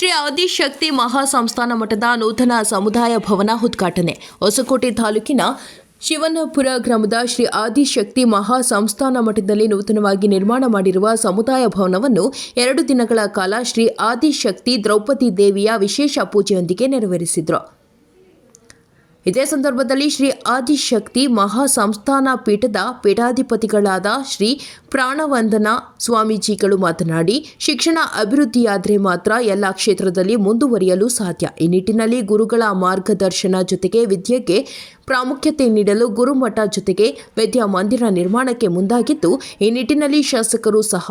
ಶ್ರೀ ಆದಿಶಕ್ತಿ ಮಹಾಸಂಸ್ಥಾನ ಮಠದ ನೂತನ ಸಮುದಾಯ ಭವನ ಉದ್ಘಾಟನೆ. ಹೊಸಕೋಟೆ ತಾಲೂಕಿನ ಶಿವನಪುರ ಗ್ರಾಮದ ಶ್ರೀ ಆದಿಶಕ್ತಿ ಮಹಾ ಸಂಸ್ಥಾನ ಮಠದಲ್ಲಿ ನೂತನವಾಗಿ ನಿರ್ಮಾಣ ಮಾಡಿರುವ ಸಮುದಾಯ ಭವನವನ್ನು ಎರಡು ದಿನಗಳ ಕಾಲ ಶ್ರೀ ಆದಿಶಕ್ತಿ ದ್ರೌಪದಿ ದೇವಿಯ ವಿಶೇಷ ಪೂಜೆಯೊಂದಿಗೆ ನೆರವೇರಿಸಿದರು. ಇದೇ ಸಂದರ್ಭದಲ್ಲಿ ಶ್ರೀ ಆದಿಶಕ್ತಿ ಮಹಾ ಸಂಸ್ಥಾನ ಪೀಠದ ಪೀಠಾಧಿಪತಿಗಳಾದ ಶ್ರೀ ಪ್ರಾಣವಂದನ ಸ್ವಾಮೀಜಿಗಳು ಮಾತನಾಡಿ, ಶಿಕ್ಷಣ ಅಭಿವೃದ್ಧಿಯಾದರೆ ಮಾತ್ರ ಎಲ್ಲ ಕ್ಷೇತ್ರದಲ್ಲಿ ಮುಂದುವರಿಯಲು ಸಾಧ್ಯ. ಈ ನಿಟ್ಟಿನಲ್ಲಿ ಗುರುಗಳ ಮಾರ್ಗದರ್ಶನ ಜೊತೆಗೆ ವಿದ್ಯೆಗೆ ಪ್ರಾಮುಖ್ಯತೆ ನೀಡಲು ಗುರುಮಠ ಜೊತೆಗೆ ವಿದ್ಯಾಮಂದಿರ ನಿರ್ಮಾಣಕ್ಕೆ ಮುಂದಾಗಿದ್ದು, ಈ ನಿಟ್ಟಿನಲ್ಲಿ ಶಾಸಕರು ಸಹ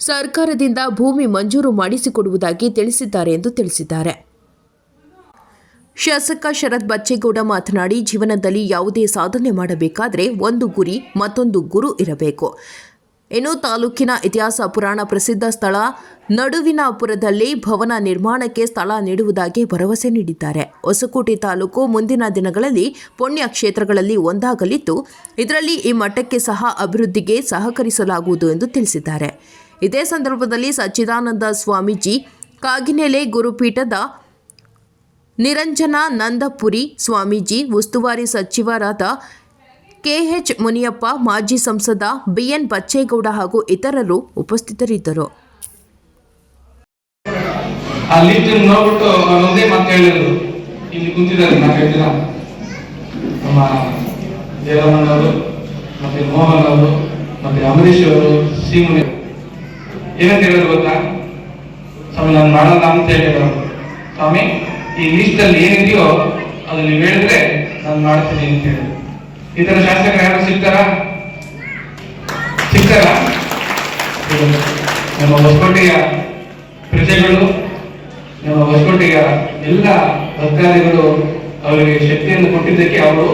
ಸರ್ಕಾರದಿಂದ ಭೂಮಿ ಮಂಜೂರು ಮಾಡಿಸಿಕೊಡುವುದಾಗಿ ತಿಳಿಸಿದ್ದಾರೆ ಎಂದು ತಿಳಿಸಿದ್ದಾರೆ. ಶಾಸಕ ಶರತ್ ಬಚ್ಚೇಗೌಡ ಮಾತನಾಡಿ, ಜೀವನದಲ್ಲಿ ಯಾವುದೇ ಸಾಧನೆ ಮಾಡಬೇಕಾದರೆ ಒಂದು ಗುರಿ, ಮತ್ತೊಂದು ಗುರು ಇರಬೇಕು. ಇನ್ನು ತಾಲೂಕಿನ ಇತಿಹಾಸ ಪುರಾಣ ಪ್ರಸಿದ್ಧ ಸ್ಥಳ ನಡುವಿನಾಪುರದಲ್ಲಿ ಭವನ ನಿರ್ಮಾಣಕ್ಕೆ ಸ್ಥಳ ನೀಡುವುದಾಗಿ ಭರವಸೆ ನೀಡಿದ್ದಾರೆ. ಹೊಸಕೋಟೆ ತಾಲೂಕು ಮುಂದಿನ ದಿನಗಳಲ್ಲಿ ಪುಣ್ಯ ಕ್ಷೇತ್ರಗಳಲ್ಲಿ ಒಂದಾಗಲಿದ್ದು, ಇದರಲ್ಲಿ ಈ ಮಠಕ್ಕೆ ಸಹ ಅಭಿವೃದ್ಧಿಗೆ ಸಹಕರಿಸಲಾಗುವುದು ಎಂದು ತಿಳಿಸಿದ್ದಾರೆ. ಇದೇ ಸಂದರ್ಭದಲ್ಲಿ ಸಚ್ಚಿದಾನಂದ ಸ್ವಾಮೀಜಿ ಕಾಗಿನೆಲೆ ಗುರುಪೀಠದ ನಿರಂಜನ ನಂದಪುರಿ ಸ್ವಾಮೀಜಿ, ಉಸ್ತುವಾರಿ ಸಚಿವರಾದ ಕೆಎಚ್ ಮುನಿಯಪ್ಪ, ಮಾಜಿ ಸಂಸದ ಬಿಎನ್ ಬಚ್ಚೇಗೌಡ ಹಾಗೂ ಇತರರು ಉಪಸ್ಥಿತರಿದ್ದರು. ಮತ್ತೆ ಅವರು ಮತ್ತೆ ಅವರು. ಏನಂತ ಹೇಳಿದ್ರು ಗೊತ್ತಾ? ಸ್ವಾಮಿ, ನಾನು ಮಾಡಲ್ಲ ಅಂತ ಹೇಳಿದ್ರು. ಸ್ವಾಮಿ ಈ ಲಿಸ್ಟ್ ಅಲ್ಲಿ ಏನಿದೆಯೋ ಅದು ನೀವು ಹೇಳಿದ್ರೆ ನಾನು ಮಾಡ್ತೀನಿ ಅಂತ ಹೇಳಿ. ಈ ತರ ಶಾಸಕರು ಯಾರು ಸಿಗ್ತಾರಾ? ಸಿಗ್ತಾರ? ನಮ್ಮ ಹೊಸಕೋಟೆಯ ಪ್ರಜೆಗಳು, ನಮ್ಮ ಹೊಸಕೋಟೆಯ ಎಲ್ಲ ಭಕ್ತಾದಿಗಳು ಅವರಿಗೆ ಶಕ್ತಿಯನ್ನು ಕೊಟ್ಟಿದ್ದಕ್ಕೆ ಅವರು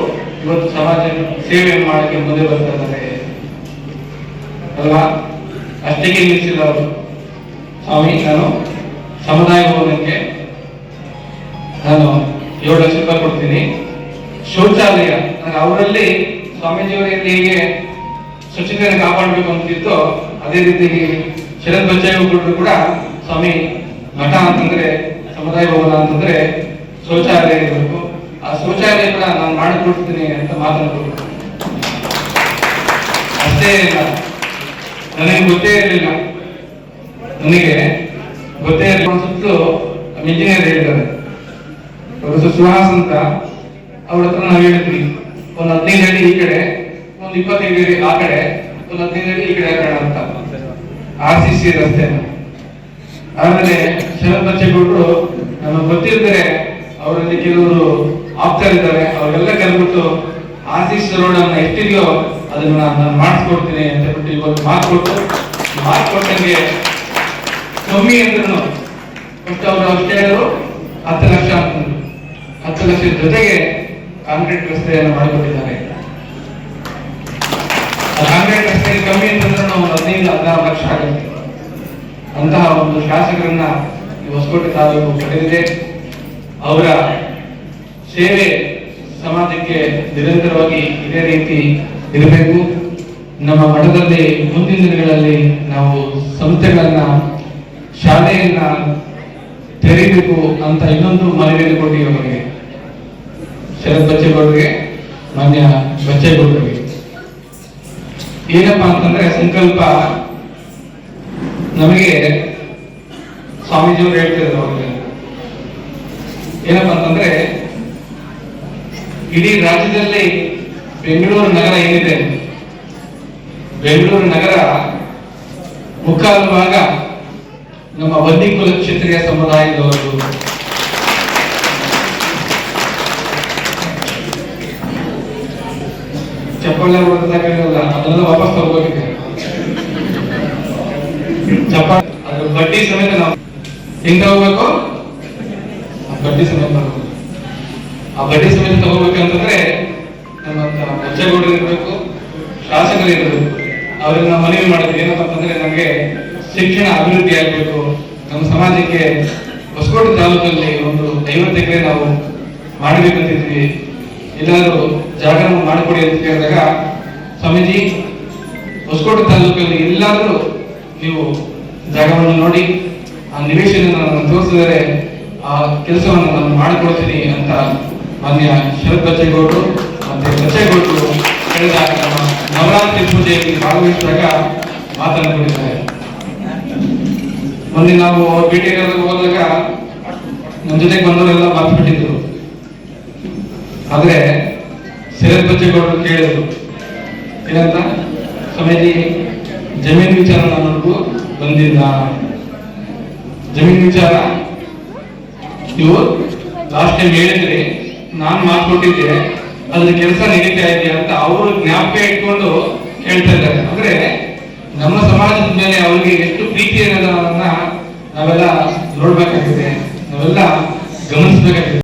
ಇವತ್ತು ಸಮಾಜ ಸೇವೆಯನ್ನು ಮಾಡಕ್ಕೆ ಮುಂದೆ ಬರ್ತಾ ಇದ್ದಾರೆ ಅಲ್ವಾ? ಅಷ್ಟಕ್ಕೆ ಅವರು ಸ್ವಾಮಿ, ನಾನು ಸಮುದಾಯ ಭವನಕ್ಕೆ ನಾನು ಏಳು ಲಕ್ಷ ರೂಪಾಯಿ ಕೊಡ್ತೀನಿ. ಶೌಚಾಲಯ ಅಂದ್ರೆ ಅವರಲ್ಲಿ ಸ್ವಾಮೀಜಿಯವರಲ್ಲಿ ಹೇಗೆ ಸ್ವಚ್ಛತೆಯನ್ನು ಕಾಪಾಡಬೇಕು ಅಂತಿತ್ತು, ಅದೇ ರೀತಿ ಶರತ್ ಬಚ್ಚೇಗೌಡರು ಕೂಡ ಸ್ವಾಮಿ ಮಠ ಅಂತಂದ್ರೆ, ಸಮುದಾಯ ಭವನ ಅಂತಂದ್ರೆ ಶೌಚಾಲಯ ಇರಬೇಕು. ಆ ಶೌಚಾಲಯ ಕೂಡ ನಾನು ಮಾಡಿಕೊಡ್ತೀನಿ ಅಂತ ಮಾತನಾಡಬೇಕು ಅಷ್ಟೇ ಇಲ್ಲ. ನನಗೆ ಗೊತ್ತೇ ಇರಲಿಲ್ಲ. ನನಗೆ ಗೊತ್ತೇ ಇರಲಿಲ್ಲ. ಸುತ್ತಲೂ ಇಂಜಿನಿಯರ್ ಹೇಳಿದ್ದಾರೆ. ಪ್ರೊಫೆಸರ್ ಸುಹಾಸ್ ಅಂತ ಅವ್ರ ಹತ್ರ ನಾವು ಹೇಳಿದ್ವಿ ಒಂದು ಹದಿನೈದು ಅಡಿ ಈ ಕಡೆ, ಒಂದು ಇಪ್ಪತ್ತೈದು ಅಡಿ ಆ ಕಡೆ, ಒಂದು ಹದಿನೈದು ಅಡಿ ಈ ಕಡೆ ಹಾಕೋಣ ಅಂತ. ಆರ್ ಸಿ ಸಿ ರಸ್ತೆ. ಆಮೇಲೆ ಶರತ್ ಬಚ್ಚೇಗೌಡರು ನಮಗೆ ಗೊತ್ತಿರ್ತಾರೆ ಅವರಲ್ಲಿ ಕೆಲವರು ಆಪ್ತರಿದ್ದಾರೆ ಅವರೆಲ್ಲ ಕರೆದ್ಬಿಟ್ಟು ಆರ್ ಸಿ ಸಿ ರೋಡ್ ಅನ್ನ ಎಷ್ಟಿದೆಯೋ ಅದನ್ನ ನಾನು ಮಾಡಿಸ್ಕೊಡ್ತೀನಿ ಅಂತ ಬಿಟ್ಟು ಇವತ್ತು ಮಾತು ಕೊಟ್ಟು ಮಾತು ಕೊಟ್ಟಂಗೆ ಕಮ್ಮಿ ಅಂದ್ರೂ ಫಸ್ಟ್ ಅವರು ಅಷ್ಟೇ ಹತ್ತು ಲಕ್ಷ ಅಂತಂದ್ರು ಹತ್ತು ಲಕ್ಷದ ಜೊತೆಗೆ ಕಾಂಕ್ರೀಟ್ ರಸ್ತೆಯನ್ನು ಮಾಡಿಕೊಟ್ಟಿದ್ದಾರೆ. ಕಾಂಕ್ರೀಟ್ ರಸ್ತೆಯಲ್ಲಿ ಕಮ್ಮಿ ಅಂತಂದ್ರೆ ನಾವು ಹದಿನೈದು, ಹದಿನಾರು ಲಕ್ಷ ಆಗುತ್ತೆ. ಅಂತಹ ಒಂದು ಶಾಸಕರನ್ನ ಹೊಸಕೋಟೆ ತಾಲೂಕು ಪಡೆದಿದೆ ಅವರ ಸೇವೆ ಸಮಾಜಕ್ಕೆ ನಿರಂತರವಾಗಿ ಇದೇ ರೀತಿ ಇರಬೇಕು. ನಮ್ಮ ಮಠದಲ್ಲಿ ಮುಂದಿನ ದಿನಗಳಲ್ಲಿ ನಾವು ಸಂಸ್ಥೆಗಳನ್ನ, ಶಾಲೆಯನ್ನ ತೆರೀಬೇಕು ಅಂತ ಇನ್ನೊಂದು ಮನವಿಯನ್ನು ಕೊಟ್ಟಿವಿ ಅವರಿಗೆ ಶರತ್ ಬಚ್ಚೇಗೌಡರಿಗೆ, ಮಾನ್ಯ ಬಚ್ಚೇಗೌಡರಿಗೆ. ಏನಪ್ಪಾ ಅಂತಂದ್ರೆ ಸಂಕಲ್ಪ ನಮಗೆ ಸ್ವಾಮೀಜಿಯವರು ಹೇಳ್ತಿದ್ರು ಅವ್ರಿಗೆ. ಏನಪ್ಪಾ ಅಂತಂದ್ರೆ ಇಡೀ ರಾಜ್ಯದಲ್ಲಿ ಬೆಂಗಳೂರು ನಗರ ಏನಿದೆ? ಬೆಂಗಳೂರು ನಗರ ಮುಕ್ಕಾಲು ಭಾಗ ನಮ್ಮ ಬಂದಿ ಕುಲ ಕ್ಷತ್ರಿಯ ಸಮುದಾಯದವರು ಚಪ್ಪಾಳೆ ಹೊಡೆದಾಗಿರಲ್ಲ ಅದನ್ನ ವಾಪಸ್ ತಗೋಬೇಕಿದೆ ಚಪ್ಪಾಳೆ ಅದ್ರ ಬಡ್ಡಿ ಸಮೇತ ನಾವು ಹೆಂಗ್ ತಗೋಬೇಕು? ಬಡ್ಡಿ ಸಮೇತ ಆ ಬಡ್ಡಿ ಸಮೇತ ತಗೋಬೇಕಂತಂದ್ರೆ ನಮ್ಮ ಬಚ್ಚೇಗೌಡರು ಇರಬೇಕು, ಶಾಸಕರು ಇರಬೇಕು. ಅವ್ರಿಗೆ ನಾವು ಮನವಿ ಮಾಡಿದ್ವಿ. ಏನಪ್ಪ ಅಂತಂದ್ರೆ ನಮಗೆ ಶಿಕ್ಷಣ ಅಭಿವೃದ್ಧಿ ಆಗಬೇಕು. ನಮ್ಮ ಸಮಾಜಕ್ಕೆ ಹೊಸಕೋಟೆ ತಾಲೂಕಲ್ಲಿ ಒಂದು ಐವತ್ತು ಎಕರೆ ನಾವು ಮಾಡಬೇಕಂತಿದ್ವಿ. ಎಲ್ಲಾದ್ರೂ ಜಾಗವನ್ನು ಮಾಡಿಕೊಡಿ ಅಂತ ಕೇಳಿದಾಗ ಸ್ವಾಮೀಜಿ, ಹೊಸಕೋಟೆ ತಾಲೂಕಲ್ಲಿ ಎಲ್ಲಾದರೂ ನೀವು ಜಾಗವನ್ನು ನೋಡಿ, ಆ ನಿವೇಶನ ತೋರಿಸಿದರೆ ಆ ಕೆಲಸವನ್ನು ನಾನು ಮಾಡಿಕೊಡ್ತೀನಿ ಅಂತ ಮಾನ್ಯ ಶರತ್ ಬಚ್ಚೇಗೌಡರು ಮತ್ತೆ ಬಚ್ಚೇಗೌಡರು ಕಳೆದ ನವರಾತ್ರಿ ಪೂಜೆಯಲ್ಲಿ ಭಾಗವಹಿಸಿದಾಗ ಮಾತನಾಡಿದ್ದಾರೆ. ಮೊನ್ನೆ ನಾವು ಭೇಟಿಯಾಗ ಹೋದಾಗ ನಮ್ಮ ಜೊತೆಗೆ ಬಂದವರೆಲ್ಲ ಮಾತುಬಿಟ್ಟಿದ್ರು ಆದ್ರೆ ಬಚ್ಚೇಗೌಡರು ಕೇಳಿದ್ರು, ಏನಂತ? ಸ್ವಾಮೀಜಿ ಜಮೀನು ವಿಚಾರ ನನಗೂ ಬಂದಿಲ್ಲ. ಜಮೀನು ವಿಚಾರ ನೀವು ಲಾಸ್ಟ್ ಟೈಮ್ ಹೇಳಿದ್ರಿ, ನಾನು ಮಾತು ಕೊಟ್ಟಿದ್ದೆ ಅದ್ರ ಕೆಲಸ ನಡೀತಾ ಇದೆ ಅಂತ ಅವರು ಜ್ಞಾಪಕ ಇಟ್ಕೊಂಡು ಹೇಳ್ತಾ ಇದ್ದಾರೆ. ಅಂದ್ರೆ ನಮ್ಮ ಸಮಾಜದ ಮೇಲೆ ಅವರಿಗೆ ಎಷ್ಟು ಪ್ರೀತಿ ಅನ್ನೋದನ್ನ ನಾವೆಲ್ಲ ನೋಡ್ಬೇಕಾಗಿದೆ, ನಾವೆಲ್ಲ ಗಮನಿಸ್ಬೇಕಾಗಿದೆ.